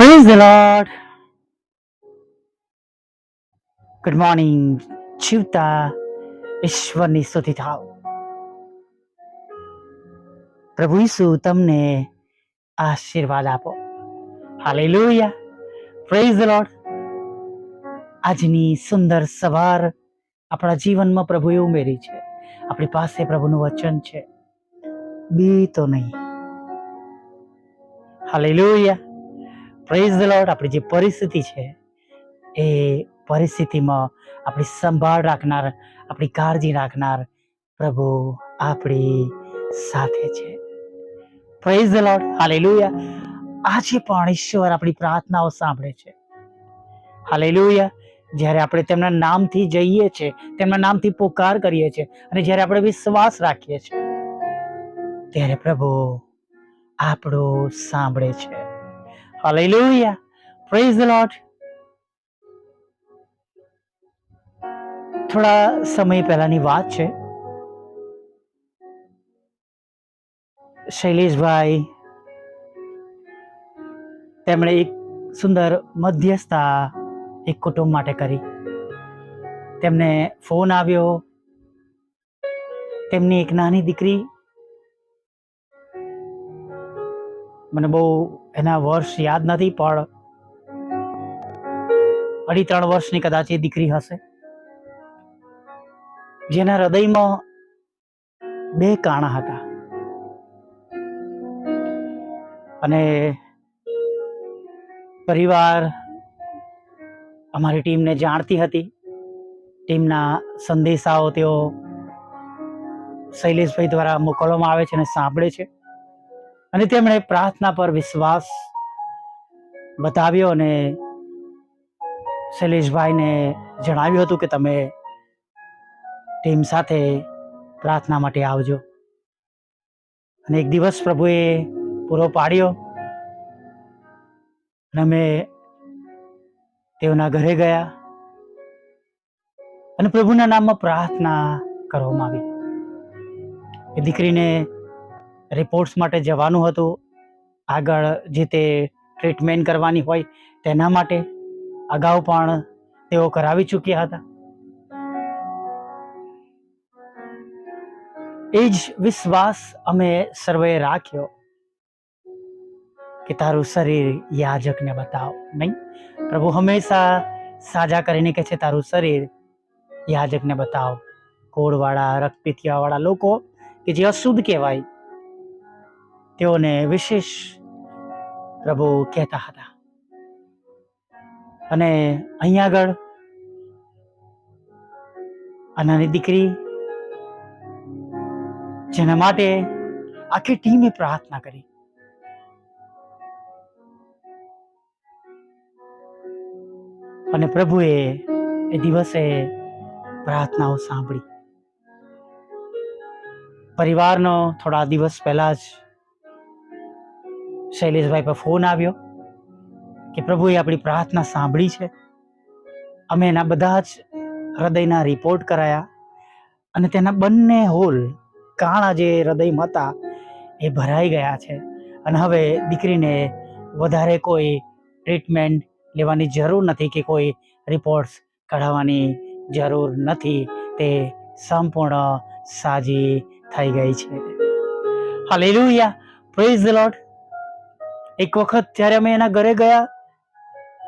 Praise the Lord. Good morning જીવતા ઈશ્વરની સ્તુતિ થાવ પ્રભુ ઈસુ તમને આશીર્વાદ આપો. હાલેલુયા પ્રેઝ ધ લોર્ડ આજની સુંદર સવાર આપણા જીવનમાં પ્રભુએ ઉમેરી છે. આપણી પાસે પ્રભુનું વચન છે. બી તો નહીં. હાલેલુયા પ્રેઝ ધ લોર્ડ આપણી જે પરિસ્થિતિ છે, એ પરિસ્થિતિમાં આપણી સંભાળ રાખનાર, આપણી કાળજી રાખનાર પ્રભુ આપણી સાથે છે. પ્રેઝ ધ લોર્ડ હાલેલુયા આજે પણ ઈશ્વર આપણી પ્રાર્થનાઓ સાંભળે છે. હાલેલુયા જ્યારે આપણે તેમના નામથી જઈએ છીએ તેમના નામથી પોકાર કરીએ છીએ અને જ્યારે આપણે વિશ્વાસ રાખીએ છીએ ત્યારે પ્રભુ આપણો સાંભળે છે. Hallelujah Praise the Lord. થોડા સમય પહેલાની વાત છે. શૈલેષભાઈ, તેમણે એક સુંદર મધ્યસ્થતા એક કુટુંબ માટે કરી. તેમને ફોન આવ્યો. તેમની એક નાની દીકરી. મને બહુ એના વર્ષ યાદ નથી, પણ અઢી ત્રણ વર્ષની કદાચ એ દીકરી હશે. જેના હૃદયમાં બે કાણા હતા. અને પરિવાર અમારી ટીમને જાણતી હતી. ટીમના સંદેશાઓ તેઓ શૈલેષભાઈ દ્વારા મોકલવામાં આવે છે અને સાંભળે છે. અને તેમણે પ્રાર્થના પર વિશ્વાસ બતાવ્યો અને શૈલેષભાઈને જણાવ્યું હતું કે તમે ટીમ સાથે પ્રાર્થના માટે આવજો. અને એક દિવસ પ્રભુએ પૂરો પાડ્યો અને અમે તેઓના ઘરે ગયા અને પ્રભુના નામમાં પ્રાર્થના કરવામાં આવી. એ દીકરીને રિપોર્ટ્સ માટે જવાનું હતું. આગળ જે તે ટ્રીટમેન્ટ કરવાની હોય તેના માટે અગાઉ પણ તેઓ કરાવી ચૂક્યા હતા. એ જ વિશ્વાસ અમે સર્વે રાખ્યો કે તારું શરીર યાજકને બતાવ. નહીં, પ્રભુ હંમેશા સાજા કરીને કહે છે, તારું શરીર યાજકને બતાવ. કોળવાળા રક્તપિથિયાવાળા લોકો કે જે અશુદ્ધ કહેવાય તેઓને વિશેષ પ્રભુ કહેતા હતા. અને અહીંયા આગળ આ દીકરી, જેના માટે આખી ટીમે પ્રાર્થના કરી. અને પ્રભુએ એ દિવસે પ્રાર્થનાઓ સાંભળી. પરિવારનો થોડા દિવસ પહેલા જ શૈલેષભાઈ પર ફોન આવ્યો કે પ્રભુએ આપણી પ્રાર્થના સાંભળી છે. અમે એના બધા જ હૃદયના રિપોર્ટ કરાયા અને તેના બંને હોલ કાણા જે હૃદયમાં હતા એ ભરાઈ ગયા છે. અને હવે દીકરીને વધારે કોઈ ટ્રીટમેન્ટ લેવાની જરૂર નથી કે કોઈ રિપોર્ટ્સ કઢાવવાની જરૂર નથી. તે સંપૂર્ણ સાજી થઈ ગઈ છે. હાલેલુયા પ્રેઝ ધ લોર્ડ એક વખત જ્યારે અમે એના ઘરે ગયા,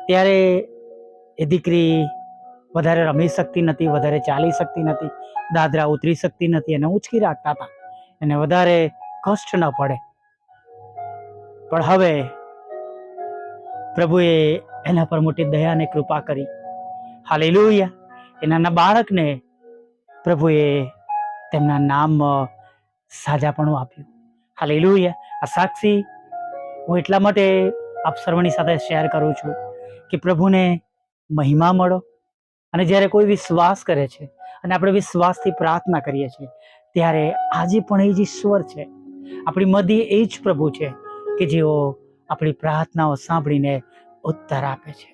ત્યારે એ દીકરી વધારે રમી શકતી નથી, વધારે ચાલી શકતી નથી, દાદરા ઉતરી શકતી નથી, એને ઉંચકી રાખતા હતા. એને વધારે કષ્ટ ન પડે. પણ હવે પ્રભુએ એના પર મોટી દયા અને કૃપા કરી. હાલે એનાના બાળકને પ્રભુએ તેમના નામ સાજાપણું આપ્યું. હાલેલુયા. આ સાક્ષી હું એટલા માટે આપ સર્વની સાથે શેર કરું છું કે પ્રભુને મહિમા મળો અને જ્યારે કોઈ વિશ્વાસ કરે છે અને આપણે વિશ્વાસથી પ્રાર્થના કરીએ છીએ, ત્યારે આજે પણ એ જ ઈશ્વર છે. આપણી મધ્ય એ જ પ્રભુ છે કે જેઓ આપણી પ્રાર્થનાઓ સાંભળીને ઉત્તર આપે છે.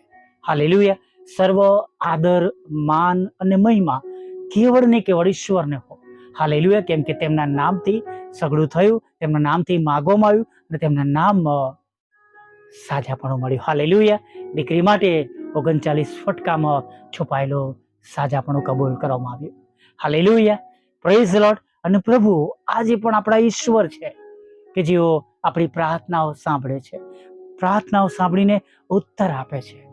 હાલેલુયા સર્વ આદર, માન અને મહિમા કેવળ ને કેવળ ઈશ્વરને હો. હાલેલુયા કેમ કે તેમના નામથી સઘળું થયું, તેમના નામથી માગવામાં આવ્યું અને તેમના નામ સાજાપણું મળ્યું. હાલેલુયા. દીકરી માટે ઓગણચાલીસ ફટકામાં છુપાયેલો સાજાપણું કબૂલ કરવામાં આવ્યું. હાલેલુયા. પ્રેઝ લોટ અને પ્રભુ, આજે પણ આપણા ઈશ્વર છે કે જેઓ આપણી પ્રાર્થનાઓ સાંભળે છે. પ્રાર્થનાઓ સાંભળીને ઉત્તર આપે છે.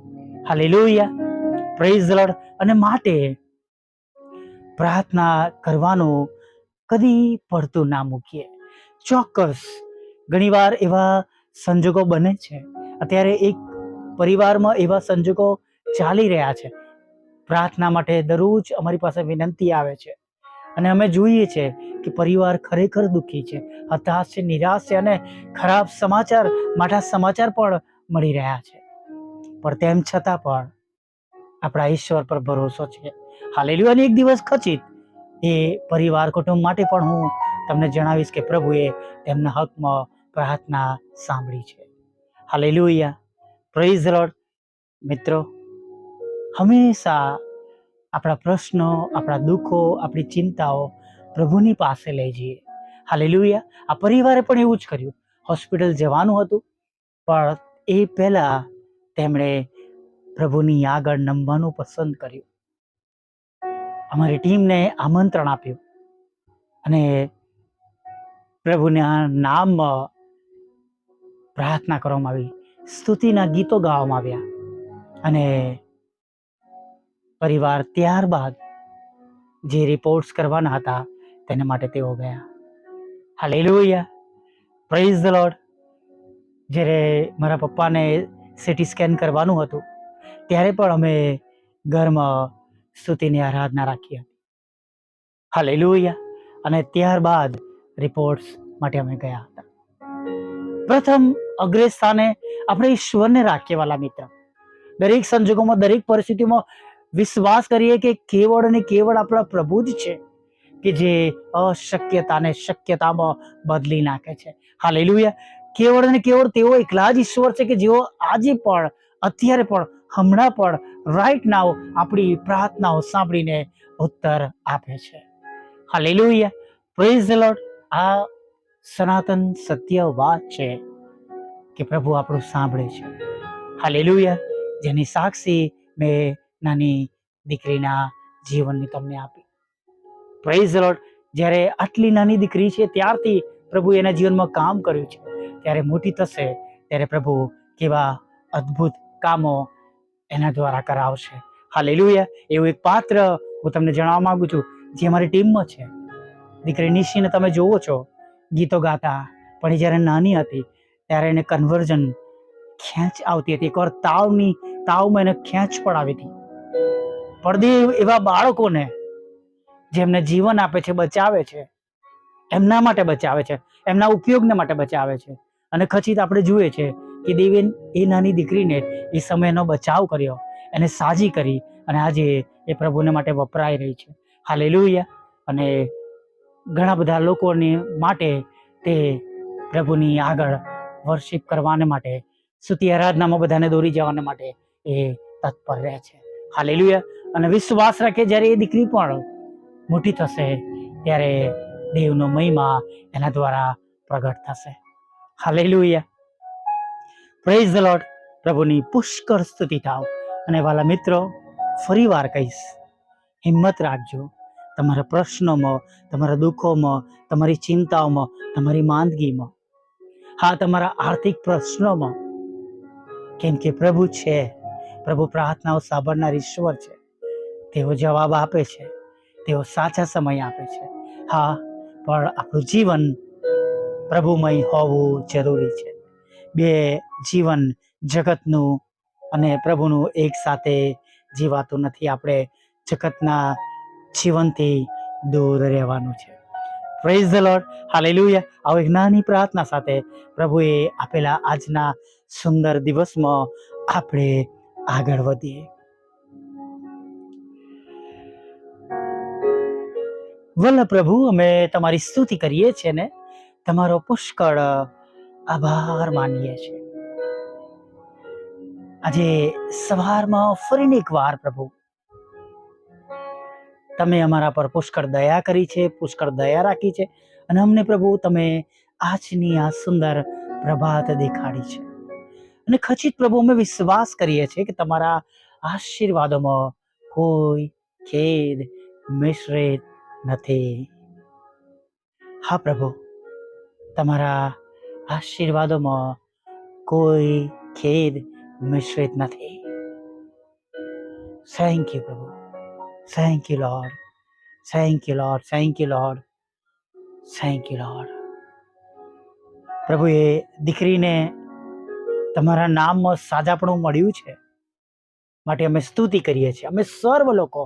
હાલેલુયા. પ્રેઝ લોટ અને માટે પ્રાર્થના કરવાનું કદી પડતું ના મૂકીએ. ચોક્કસ ઘણીવાર એવા સંજોગો બને છે. અત્યારે એક પરિવારમાં એવા સંજોગો ચાલી રહ્યા છે. પ્રાર્થના માટે દરરોજ અમારી પાસે વિનંતી આવે છે. અને અમે જોઈએ છે કે પરિવાર ખરેખર દુઃખી છે, હતાશ છે, નિરાશ છે અને ખરાબ સમાચાર, માઠા સમાચાર પણ મળી રહ્યા છે. પણ તેમ છતાં પણ આપણા ઈશ્વર પર ભરોસો છે. હાલેલું અને એક દિવસ ખચિત એ પરિવાર કુટુંબ માટે પણ હું તમને જણાવીશ કે પ્રભુએ તેમના હકમાં પ્રાર્થના સાંભળી છે. હાલેલુયા. પ્રેઝ લોર્ડ મિત્રો, હંમેશા આપણા પ્રશ્નો, આપણા દુઃખો, આપણી ચિંતાઓ પ્રભુની પાસે લઈ જઈએ. હાલેલુયા. આ પરિવારે પણ એવું જ કર્યું. હોસ્પિટલ જવાનું હતું, પણ એ પહેલાં તેમણે પ્રભુની આગળ નમવાનું પસંદ કર્યું. અમારી ટીમને આમંત્રણ આપ્યું અને પ્રભુના નામમાં પ્રાર્થના કરવામાં આવી, સ્તુતિના ગીતો ગાવામાં આવ્યા અને પરિવાર ત્યારબાદ જે રિપોર્ટ્સ કરવાના હતા તેના માટે તેઓ ગયા. હાલેલુયા. પ્રેઝ ધ લોર્ડ જ્યારે મારા પપ્પાને સિટી સ્કેન કરવાનું હતું, ત્યારે પણ અમે ઘરમાં સ્તુતિની આરાધના રાખી હતી. હાલેલુયા. અને ત્યારબાદ રિપોર્ટ્સ માટે અમે ગયા હતા. પ્રથમ અગ્રે સ્થાને આપણે ઈશ્વરને રાખીએ વાલા મિત્ર. દરેક સંજોગોમાં, દરેક પરિસ્થિતિમાં વિશ્વાસ કરીએ કે કેવળ અને કેવળ આપણા પ્રભુ જ છે કે જે અશક્યતાને શક્યતામાં બદલી નાખે છે. હાલેલુયા. કેવળ અને કેવળ તેઓ એકલા જ ઈશ્વર છે કે જેઓ આજે પણ, અત્યારે પણ, હમણાં પણ રાઈટ નાવ આપણી પ્રાર્થનાઓ સાંભળીને ઉત્તર આપે છે. હાલેલુયા. પ્રેઝ લોર્ડ આ સનાતન સત્ય વાત છે કે પ્રભુ આપણું સાંભળે છે. હાલેલુયા. જેની સાક્ષી મેં નાની દીકરીના જીવનની તમને આપી. પ્રેઝ લોટ જ્યારે આટલી નાની દીકરી છે ત્યારથી પ્રભુ એના જીવનમાં કામ કર્યું છે. ત્યારે મોટી થશે, ત્યારે પ્રભુ કેવા અદ્ભુત કામો એના દ્વારા કરાવશે. હાલેલુયા. એવું એક પાત્ર હું તમને જણાવવા માંગુ છું, જે અમારી ટીમમાં છે. દીકરી નિશીને તમે જોવો છો. ગીતો ગાતા. પણ એ જ્યારે નાની હતી, ત્યારે એને કન્વર્ઝન ખેંચ આવતી હતી. એકવાર તાવની તાવમાં એને ખેંચ પણ આવી હતી. પડદે એવા બાળકોને, જેમને જીવન આપે છે, બચાવે છે, એમના માટે બચાવે છે, એમના ઉપયોગને માટે બચાવે છે. અને ખચિત આપણે જોઈએ છે કે દેવે એ નાની દીકરીને એ સમયનો બચાવ કર્યો, એને સાજી કરી અને આજે એ પ્રભુને માટે વપરાઈ રહી છે. હાલેલુયા. અને ઘણા બધા લોકોને માટે તે પ્રભુની આગળ વર્શિપ કરવાને માટે સ્તુતિ આરાધનામાં બધાને દોરી જવાને માટે એ તત્પર રહે છે. હાલેલુયા અને વિશ્વાસ રાખે જ્યારે એ દીકરી પણ મોટી થશે, ત્યારે દેવનો મહિમા એના દ્વારા પ્રગટ થશે. હાલેલુયા પ્રેઝ ધ લોર્ડ પ્રભુની પુષ્કળ સ્તુતિ થાવ. અને વાલા મિત્રો, ફરીવાર કહીશ, હિંમત રાખજો. તમારા પ્રશ્નોમાં, તમારા દુઃખોમાં, તમારી ચિંતાઓમાં, તમારી માંદગીમાં. હા, તમારા આર્થિક પ્રશ્નોમાં. કેમ કે પ્રભુ છે. પ્રભુ પ્રાર્થનાઓ સાંભળનાર ઈશ્વર છે. તેઓ જવાબ આપે છે. તેઓ સાચા સમય આપે છે. હા, પણ આપણું જીવન પ્રભુમય હોવું જરૂરી છે. બે, જીવન જગતનું અને પ્રભુનું એક સાથે જીવાતું નથી. આપણે જગતના જીવનથી દૂર રહેવાનું છે. પ્રેઝ ધ લોર્ડ હાલેલુયા આવો એક નાની પ્રાર્થના સાથે પ્રભુએ આપેલા આજના સુંદર દિવસમાં આપણે આગળ વધીએ. વલ્લ પ્રભુ, અમે તમારી સ્તુતિ કરીએ છીએ ને તમારો પુષ્કળ આભાર માનીએ છીએ. આજે સવારમાં ફરીને એક વાર પ્રભુ તમે અમારા પર પુષ્કળ દયા કરી છે, પુષ્કળ દયા રાખી છે અને અમને પ્રભુ તમે આજની આ સુંદર પ્રભાત દેખાડી છે. અને ખચિત પ્રભુ, અમે વિશ્વાસ કરીએ છીએ કે તમારા આશીર્વાદોમાં કોઈ ખેદ મિશ્રિત નથી. હા પ્રભુ, તમારા આશીર્વાદોમાં કોઈ ખેદ મિશ્રિત નથી. થેન્ક યુ પ્રભુ. Thank you, Lord. Thank you, Lord. Thank you, Lord. Thank you, Lord. પ્રભુ એ દીકરીને તમારા નામમાં સાજાપણું મળ્યું છે માટે અમે સ્તુતિ કરીએ છીએ અમે સર્વ લોકો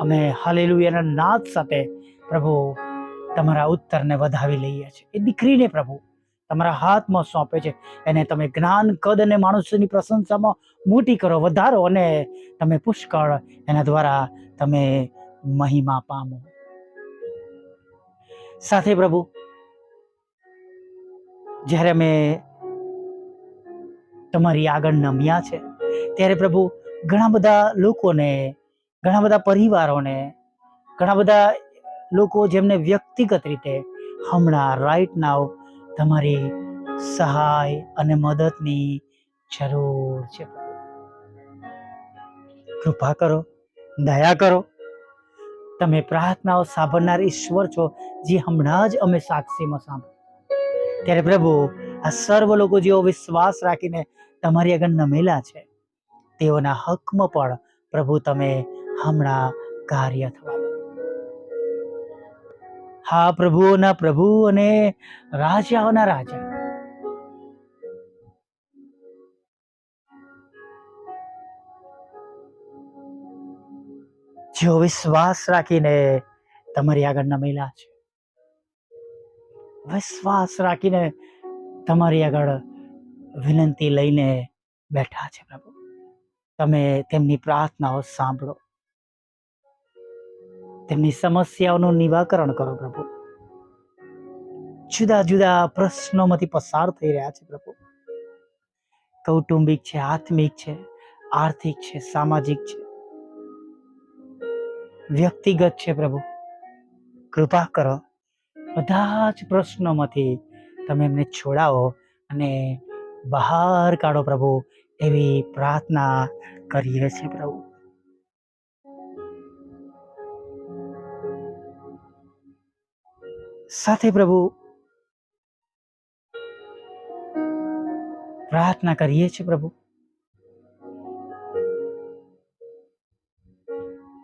અમે હાલેલુયાના નાદ સાથે પ્રભુ તમારા ઉત્તરને વધાવી લઈએ છીએ એ દીકરીને પ્રભુ તમારા હાથમાં સોંપે છે. એને તમે જ્ઞાન, કદ અને માણસોની પ્રશંસામાં મોટી કરો, વધારો અને તમે પુષ્કળ એના દ્વારા તમે મહિમા પામો. સાથે પ્રભુ, જ્યારે અમે તમારી આગળ નમ્યા છે, ત્યારે પ્રભુ ઘણા બધા લોકોને, ઘણા બધા પરિવારોને, ઘણા બધા લોકો જેમને વ્યક્તિગત રીતે હમણાં રાઈટ નાવ તમારી સહાય અને મદદની જરૂર છે. કૃપા કરો, દયા કરો. તમે પ્રાર્થનાઓ સાંભળનાર ઈશ્વર છો, જે હમણાં જ અમે સાક્ષીમાં સાંભળ્યું. ત્યારે પ્રભુ, આ સર્વ લોકો જેઓ વિશ્વાસ રાખીને તમારી આગળ નમેલા છે, તેઓના હકમાં પણ પ્રભુ તમે હમણાં કાર્ય થવા હા પ્રભુઓના પ્રભુ અને રાજાઓના રાજા. જેઓ વિશ્વાસ રાખીને તમારી આગળ નમેલા છે. વિશ્વાસ રાખીને તમારી આગળ વિનંતી લઈને બેઠા છે પ્રભુ. તમે તેમની પ્રાર્થનાઓ સાંભળો. તેમની સમસ્યાઓનું નિવાકરણ કરો પ્રભુ. જુદા જુદા પ્રશ્નોમાંથી પસાર થઈ રહ્યા છે પ્રભુ. કૌટુંબિક છે, આત્મિક છે, આર્થિક છે, સામાજિક છે. વ્યક્તિગત છે પ્રભુ. કૃપા કરો. બધા જ પ્રશ્નોમાંથી તમે એમને છોડાવો અને બહાર કાઢો પ્રભુ એવી પ્રાર્થના કરીએ છીએ પ્રભુ. સાથે પ્રભુ. પ્રાર્થના કરીએ છીએ પ્રભુ.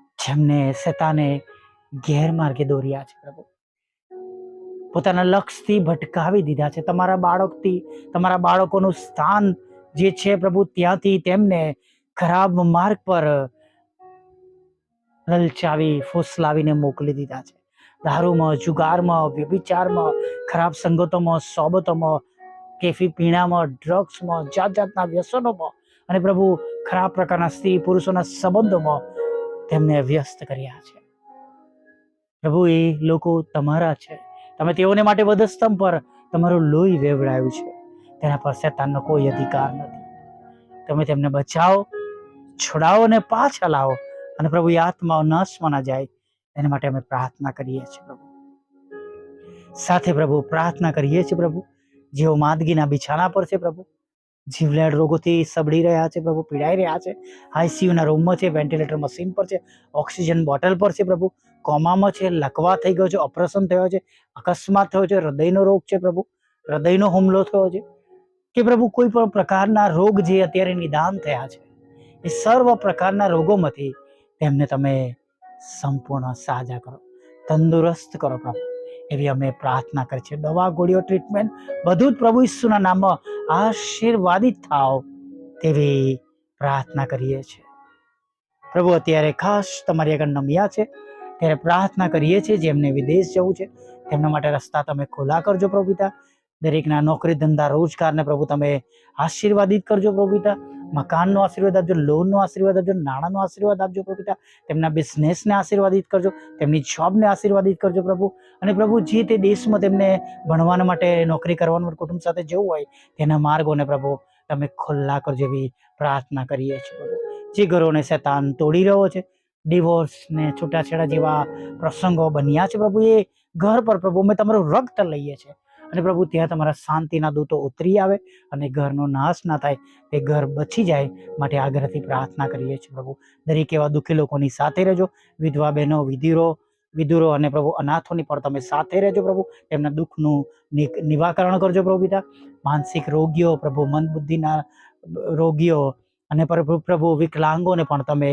જેમને શેતાને ગેરમાર્ગે દોર્યા છે પ્રભુ. પોતાના લક્ષ્યથી ભટકાવી દીધા છે. તમારા બાળકથી, તમારા બાળકોનું સ્થાન જે છે પ્રભુ, ત્યાંથી તેમને ખરાબ માર્ગ પર લલચાવી, ફોસલાવીને મોકલી દીધા છે. દારૂમાં, જુગારમાં, વ્યભિચારમાં, ખરાબ સંગતોમાં, સોબતોમાં, કેફી પીણામાં ડ્રગ્સમાં જાત જાતના વ્યસનોમાં અને પ્રભુ ખરાબ પ્રકારના સ્ત્રી પુરુષોના સંબંધોમાં તેમને વ્યસ્ત કર્યા છે. પ્રભુ, એ લોકો તમારા છે. તમે તેઓને માટે વધસ્તંભ પર તમારું લોહી વેવડાયું છે. તેના પર શેતાનનો કોઈ અધિકાર નથી. તમે તેમને બચાવો, છોડાવો અને પાછા લાવો અને પ્રભુ એ આત્માઓ નાશમાં જાય એના માટે અમે પ્રાર્થના કરીએ છીએ પ્રભુ. સાથે પ્રભુ પ્રાર્થના કરીએ છીએ પ્રભુ. જેઓ માદગીના બિછાણા પર છે પ્રભુ. જીવલેણ રોગોથી સબડી રહ્યા છે પ્રભુ, પીડાઈ રહ્યા છે. આઈસીયુના રૂમમાં છે, વેન્ટિલેટર મશીન પર છે, ઓક્સિજન બોટલ પર છે પ્રભુ. કોમામાં છે, લકવા થઈ ગયો છે, ઓપરેશન થયો છે, અકસ્માત થયો છે, હૃદયનો રોગ છે પ્રભુ. હૃદયનો હુમલો થયો છે. કે પ્રભુ કોઈ પણ પ્રકારના રોગ જે અત્યારે નિદાન થયા છે, એ સર્વ પ્રકારના રોગોમાંથી તેમને તમે સંપૂર્ણ સાજા કરો, તંદુરસ્ત કરો પ્રભુ. એવી અમે પ્રાર્થના કરી છે. દવા, ગોળીઓ ટ્રીટમેન્ટ બધું જ પ્રભુ ઈસુના નામમાં આશીર્વાદિત થાવ તેવી પ્રાર્થના કરીએ છીએ. પ્રભુ, અત્યારે ખાસ તમારી આગળ નમ્યા છે. ત્યારે પ્રાર્થના કરીએ છીએ જેમને વિદેશ જવું છે. તેમના માટે રસ્તા તમે ખુલ્લા કરજો પ્રભુ દરેકના નોકરી ધંધા રોજગારને પ્રભુ તમે આશીર્વાદિત કરજો પ્રભુ મકાનનો આશીર્વાદ આપજો, લોનનો આશીર્વાદ આપજો, નાણાંનો આશીર્વાદ આપજો પ્રભુ પિતા તેમના બિઝનેસને આશીર્વાદિત કરજો, તેમની જોબને આશીર્વાદિત કરજો પ્રભુ. અને પ્રભુ, જે તે દેશમાં તેમને ભણવાના માટે નોકરી કરવાનું કુટુંબ સાથે જવું હોય, તેના માર્ગોને પ્રભુ, તમે ખુલ્લા કરજો એવી પ્રાર્થના કરીએ છીએ જે ઘરોને શેતાન તોડી રહ્યો છે ડિવોર્સ ને છૂટાછેડા જેવા પ્રસંગો બન્યા છે પ્રભુ એ. ઘર પર પ્રભુ, અમે તમારું રક્ત લઈએ છીએ. અને પ્રભુ, ત્યાં તમારા શાંતિના દૂતો ઉતરી આવે અને ઘરનો નાશ ના થાય, તે ઘર બચી જાય માટે આગ્રહથી પ્રાર્થના કરીએ છીએ પ્રભુ. દરેક એવા દુઃખી લોકોની સાથે રહેજો, વિધવા બહેનો, વિધિરો, વિધુરો અને પ્રભુ અનાથોની પણ તમે સાથે રહેજો પ્રભુ. તેમના દુઃખનું નિવાકરણ કરજો પ્રભુ પિતા. માનસિક રોગીઓ, પ્રભુ મન બુદ્ધિના રોગીઓ અને પ્રભુ પ્રભુ વિકલાંગોને પણ તમે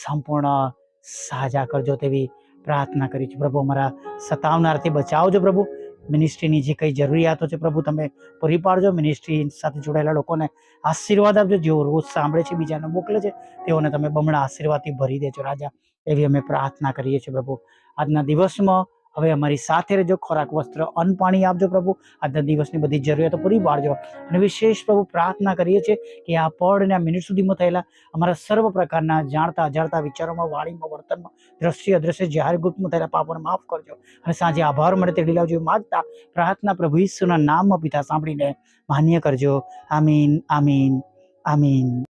સંપૂર્ણ સાજા કરજો તેવી પ્રાર્થના કરી છે પ્રભુ અમારા સતાવનારથી બચાવજો પ્રભુ. મિનિસ્ટ્રીની જે કંઈ જરૂરિયાતો છે પ્રભુ તમે પૂરી પાડજો. મિનિસ્ટ્રી સાથે જોડાયેલા લોકોને આશીર્વાદ આપજો. જેઓ રોજ સાંભળે છે, બીજાને મોકલે છે, તેઓને તમે બમણા આશીર્વાદથી ભરી દેજો. રાજા, એવી અમે પ્રાર્થના કરીએ છીએ પ્રભુ. આજના દિવસમાં હવે અમારી સાથે રહેજો ખોરાક વસ્ત્ર, અન્ન પાણી આપજો પ્રભુ. આજના દિવસની બધી જરૂરિયાતો પૂરી પાડજો. અને વિશેષ પ્રભુ પ્રાર્થના કરીએ છીએ કે આ પળ અને આ મિનિટ સુધીમાં થયેલા અમારા સર્વ પ્રકારના જાણતા અજાણતા વિચારોમાં, વાણીમાં, વર્તનમાં, દ્રશ્ય અદ્રશ્ય જાહેર ગુપ્તમાં થયેલા પાપોને માફ કરજો. અને સાંજે આભાર મળે તેડી લાવજો માગતા પ્રાર્થના પ્રભુ ઈસુના નામમાં પિતા સાંભળીને માન્ય કરજો. આમીન આમીન આમીન.